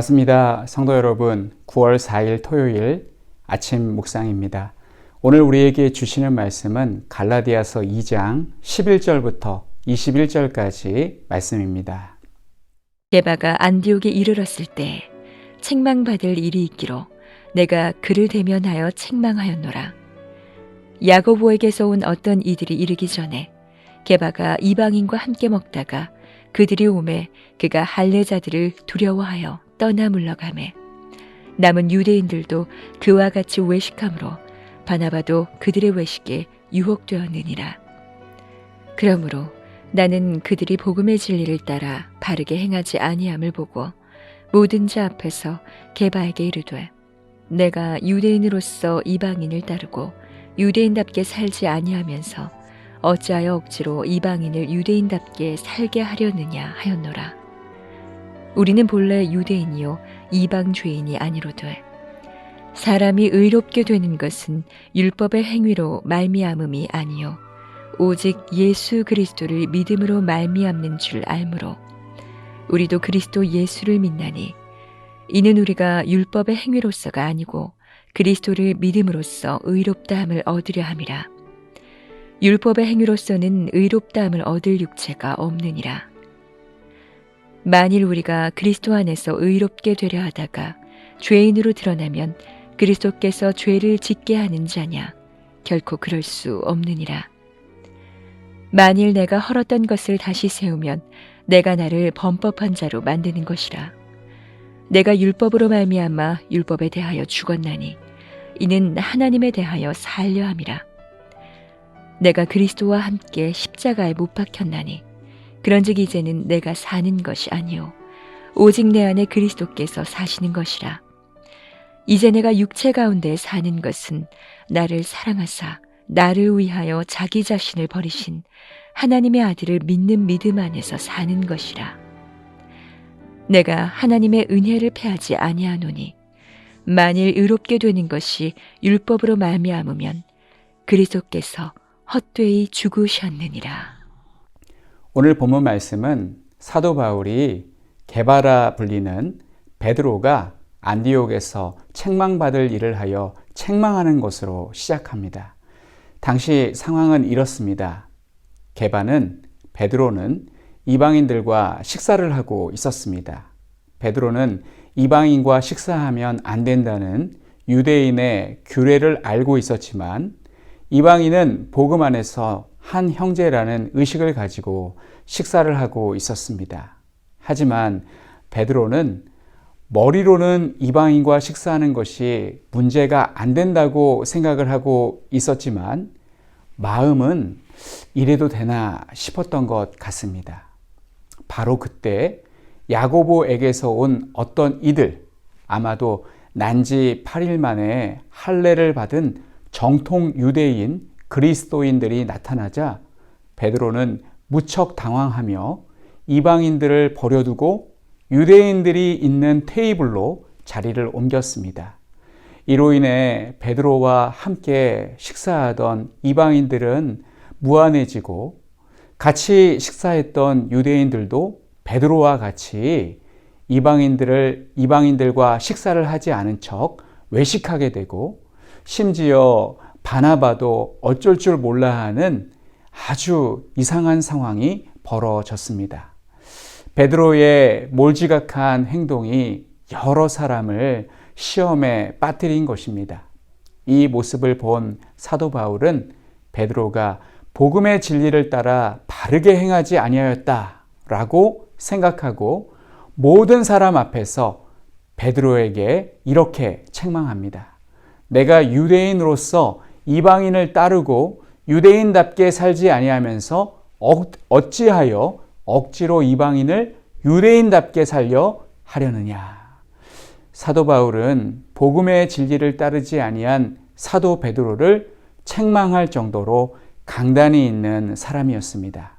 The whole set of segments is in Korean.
반갑습니다. 성도 여러분, 9월 4일 토요일 아침 묵상입니다. 오늘 우리에게 주시는 말씀은 갈라디아서 2장 11절부터 21절까지 말씀입니다. 게바가 안디옥에 이르렀을 때 책망받을 일이 있기로 내가 그를 대면하여 책망하였노라. 야고보에게서 온 어떤 이들이 이르기 전에 게바가 이방인과 함께 먹다가 그들이 오매 그가 할례자들을 두려워하여 떠나 물러가매 남은 유대인들도 그와 같이 외식함으로 바나바도 그들의 외식에 유혹되었느니라. 그러므로 나는 그들이 복음의 진리를 따라 바르게 행하지 아니함을 보고 모든 자 앞에서 게바에게 이르되 내가 유대인으로서 이방인을 따르고 유대인답게 살지 아니하면서 어찌하여 억지로 이방인을 유대인답게 살게 하려느냐 하였노라. 우리는 본래 유대인이요 이방 죄인이 아니로되 사람이 의롭게 되는 것은 율법의 행위로 말미암음이 아니요 오직 예수 그리스도를 믿음으로 말미암는 줄 알므로. 우리도 그리스도 예수를 믿나니 이는 우리가 율법의 행위로서가 아니고 그리스도를 믿음으로써 의롭다함을 얻으려 함이라. 율법의 행위로서는 의롭다함을 얻을 육체가 없느니라 만일 우리가 그리스도 안에서 의롭게 되려 하다가 죄인으로 드러나면 그리스도께서 죄를 짓게 하는 자냐 결코 그럴 수 없느니라 만일 내가 헐었던 것을 다시 세우면 내가 나를 범법한 자로 만드는 것이라. 내가 율법으로 말미암아 율법에 대하여 죽었나니 이는 하나님에 대하여 살려 함이라. 내가 그리스도와 함께 십자가에 못 박혔나니 그런즉 이제는 내가 사는 것이 아니요 오직 내 안에 그리스도께서 사시는 것이라. 이제 내가 육체 가운데 사는 것은 나를 사랑하사 나를 위하여 자기 자신을 버리신 하나님의 아들을 믿는 믿음 안에서 사는 것이라. 내가 하나님의 은혜를 패하지 아니하노니 만일 의롭게 되는 것이 율법으로 말미암으면 그리스도께서 헛되이 죽으셨느니라. 오늘 본문 말씀은 사도 바울이 개바라 불리는 베드로가 안디옥에서 책망받을 일을 하여 책망하는 것으로 시작합니다. 당시 상황은 이렇습니다. 게바는 베드로는 이방인들과 식사를 하고 있었습니다. 베드로는 이방인과 식사하면 안 된다는 유대인의 규례를 알고 있었지만 이방인은 복음 안에서 한 형제라는 의식을 가지고 식사를 하고 있었습니다. 하지만 베드로는 머리로는 이방인과 식사하는 것이 문제가 안 된다고 생각을 하고 있었지만 마음은 이래도 되나 싶었던 것 같습니다. 바로 그때 야고보에게서 온 어떤 이들, 아마도 난지 8일 만에 할례를 받은 정통 유대인 그리스도인들이 나타나자 베드로는 무척 당황하며 이방인들을 버려두고 유대인들이 있는 테이블로 자리를 옮겼습니다. 이로 인해 베드로와 함께 식사하던 이방인들은 무안해지고 같이 식사했던 유대인들도 베드로와 같이 이방인들을 이방인들과 식사를 하지 않은 척 외식하게 되고 심지어 바나바도 어쩔 줄 몰라 하는 아주 이상한 상황이 벌어졌습니다. 베드로의 몰지각한 행동이 여러 사람을 시험에 빠뜨린 것입니다. 이 모습을 본 사도 바울은 베드로가 복음의 진리를 따라 바르게 행하지 아니하였다라고 생각하고 모든 사람 앞에서 베드로에게 이렇게 책망합니다. 내가 유대인으로서 이방인을 따르고 유대인답게 살지 아니하면서 어찌하여 억지로 이방인을 유대인답게 살려 하려느냐. 사도 바울은 복음의 진리를 따르지 아니한 사도 베드로를 책망할 정도로 강단이 있는 사람이었습니다.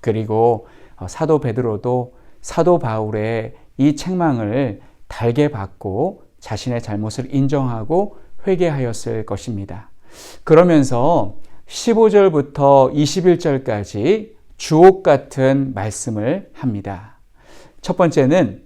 그리고 어, 사도 베드로도 사도 바울의 이 책망을 달게 받고 자신의 잘못을 인정하고 회개하였을 것입니다. 그러면서 15절부터 21절까지 주옥 같은 말씀을 합니다. 첫 번째는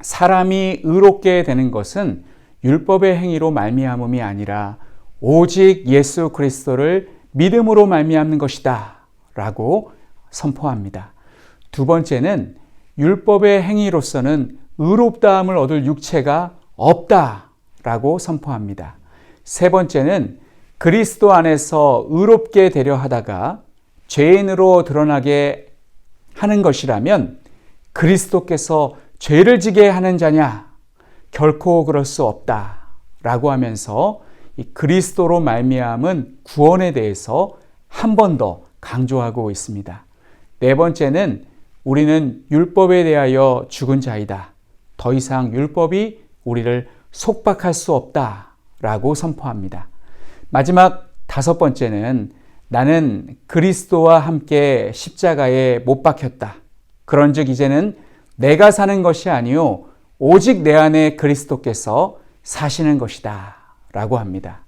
사람이 의롭게 되는 것은 율법의 행위로 말미암음이 아니라 오직 예수 그리스도를 믿음으로 말미암는 것이다 라고 선포합니다. 두 번째는 율법의 행위로서는 의롭다함을 얻을 육체가 없다 라고 선포합니다. 세 번째는 그리스도 안에서 의롭게 되려 하다가 죄인으로 드러나게 하는 것이라면 그리스도께서 죄를 지게 하는 자냐? 결코 그럴 수 없다 라고 하면서 이 그리스도로 말미암은 구원에 대해서 한 번 더 강조하고 있습니다. 네 번째는 우리는 율법에 대하여 죽은 자이다. 더 이상 율법이 우리를 속박할 수 없다 라고 선포합니다. 마지막 다섯 번째는 나는 그리스도와 함께 십자가에 못 박혔다. 그런즉 이제는 내가 사는 것이 아니요 오직 내 안에 그리스도께서 사시는 것이다. 라고 합니다.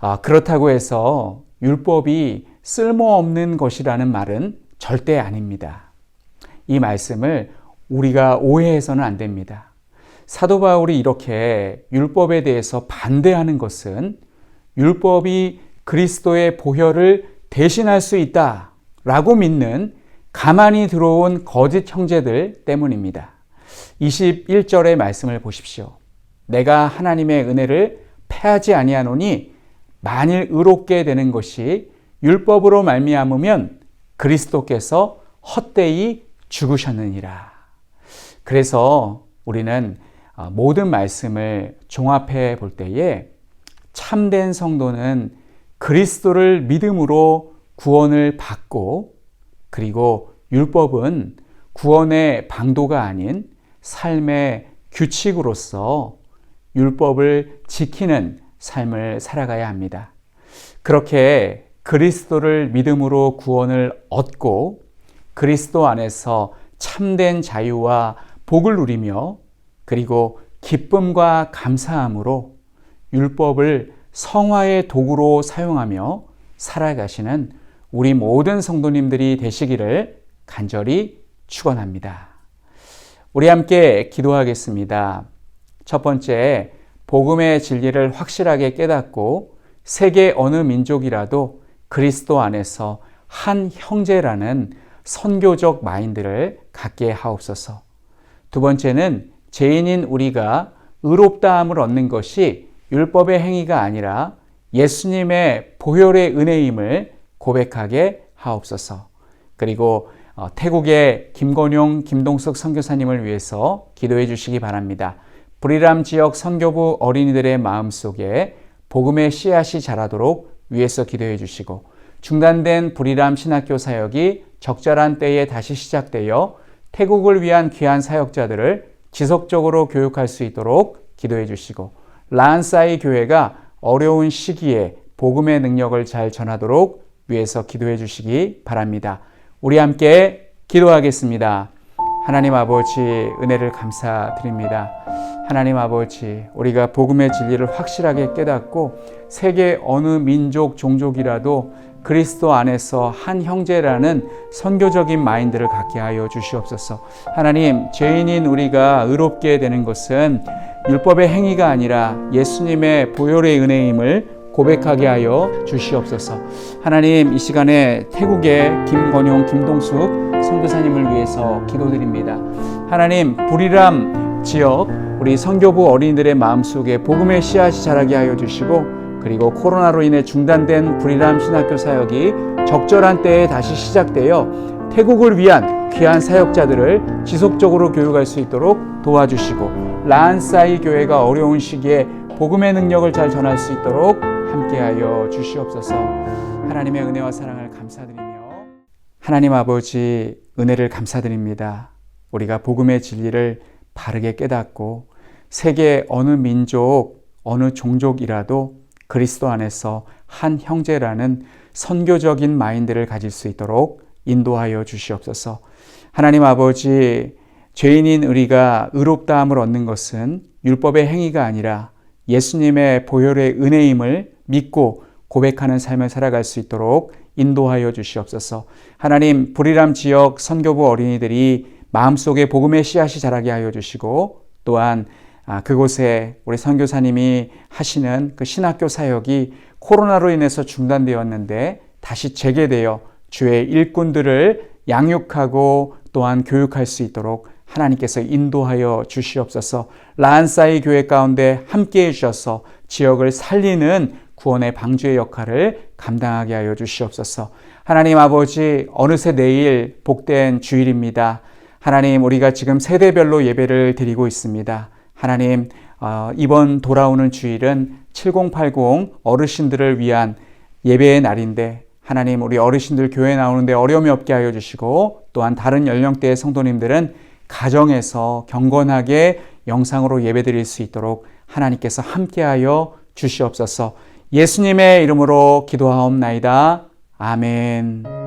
아, 그렇다고 해서 율법이 쓸모없는 것이라는 말은 절대 아닙니다. 이 말씀을 우리가 오해해서는 안 됩니다. 사도 바울이 이렇게 율법에 대해서 반대하는 것은 율법이 그리스도의 보혈을 대신할 수 있다 라고 믿는 가만히 들어온 거짓 형제들 때문입니다. 21절의 말씀을 보십시오. 내가 하나님의 은혜를 패하지 아니하노니 만일 의롭게 되는 것이 율법으로 말미암으면 그리스도께서 헛되이 죽으셨느니라. 그래서 우리는 모든 말씀을 종합해 볼 때에 참된 성도는 그리스도를 믿음으로 구원을 받고 그리고 율법은 구원의 방도가 아닌 삶의 규칙으로서 율법을 지키는 삶을 살아가야 합니다. 그렇게 그리스도를 믿음으로 구원을 얻고 그리스도 안에서 참된 자유와 복을 누리며 그리고 기쁨과 감사함으로 율법을 성화의 도구로 사용하며 살아가시는 우리 모든 성도님들이 되시기를 간절히 축원합니다. 우리 함께 기도하겠습니다. 첫 번째, 복음의 진리를 확실하게 깨닫고 세계 어느 민족이라도 그리스도 안에서 한 형제라는 선교적 마인드를 갖게 하옵소서. 두 번째는 죄인인 우리가 의롭다함을 얻는 것이 율법의 행위가 아니라 예수님의 보혈의 은혜임을 고백하게 하옵소서. 그리고 어, 태국의 김건용, 김동석 선교사님을 위해서 기도해 주시기 바랍니다. 브리람 지역 선교부 어린이들의 마음속에 복음의 씨앗이 자라도록 위해서 기도해 주시고 중단된 브리람 신학교 사역이 적절한 때에 다시 시작되어 태국을 위한 귀한 사역자들을 지속적으로 교육할 수 있도록 기도해 주시고 란사이 교회가 어려운 시기에 복음의 능력을 잘 전하도록 위해서 기도해 주시기 바랍니다. 우리 함께 기도하겠습니다. 하나님 아버지 은혜를 감사드립니다. 하나님 아버지 우리가 복음의 진리를 확실하게 깨닫고 세계 어느 민족 종족이라도 그리스도 안에서 한 형제라는 선교적인 마인드를 갖게 하여 주시옵소서. 하나님 죄인인 우리가 의롭게 되는 것은 율법의 행위가 아니라 예수님의 보혈의 은혜임을 고백하게 하여 주시옵소서. 하나님 이 시간에 태국의 김건용, 김동숙 선교사님을 위해서 기도드립니다. 하나님 불이람 지역 우리 선교부 어린이들의 마음속에 복음의 씨앗이 자라게 하여 주시고 그리고 코로나로 인해 중단된 불이람 신학교 사역이 적절한 때에 다시 시작되어 태국을 위한 귀한 사역자들을 지속적으로 교육할 수 있도록 도와주시고 라한사이 교회가 어려운 시기에 복음의 능력을 잘 전할 수 있도록 함께하여 주시옵소서. 하나님의 은혜와 사랑을 감사드리며 하나님 아버지 은혜를 감사드립니다. 우리가 복음의 진리를 바르게 깨닫고 세계 어느 민족, 어느 종족이라도 그리스도 안에서 한 형제라는 선교적인 마인드를 가질 수 있도록 인도하여 주시옵소서. 하나님 아버지, 죄인인 우리가 의롭다함을 얻는 것은 율법의 행위가 아니라 예수님의 보혈의 은혜임을 믿고 고백하는 삶을 살아갈 수 있도록 인도하여 주시옵소서. 하나님, 불이람 지역 선교부 어린이들이 마음속에 복음의 씨앗이 자라게 하여 주시고 또한 아, 그곳에 우리 선교사님이 하시는 그 신학교 사역이 코로나로 인해서 중단되었는데 다시 재개되어 주의 일꾼들을 양육하고 또한 교육할 수 있도록 하나님께서 인도하여 주시옵소서 라한사이 교회 가운데 함께 해주셔서 지역을 살리는 구원의 방주의 역할을 감당하게 하여 주시옵소서 하나님 아버지 어느새 내일 복된 주일입니다. 하나님 우리가 지금 세대별로 예배를 드리고 있습니다. 하나님 어, 이번 돌아오는 주일은 7080 어르신들을 위한 예배의 날인데 하나님 우리 어르신들 교회 나오는데 어려움이 없게 하여 주시고 또한 다른 연령대의 성도님들은 가정에서 경건하게 영상으로 예배드릴 수 있도록 하나님께서 함께하여 주시옵소서. 예수님의 이름으로 기도하옵나이다. 아멘.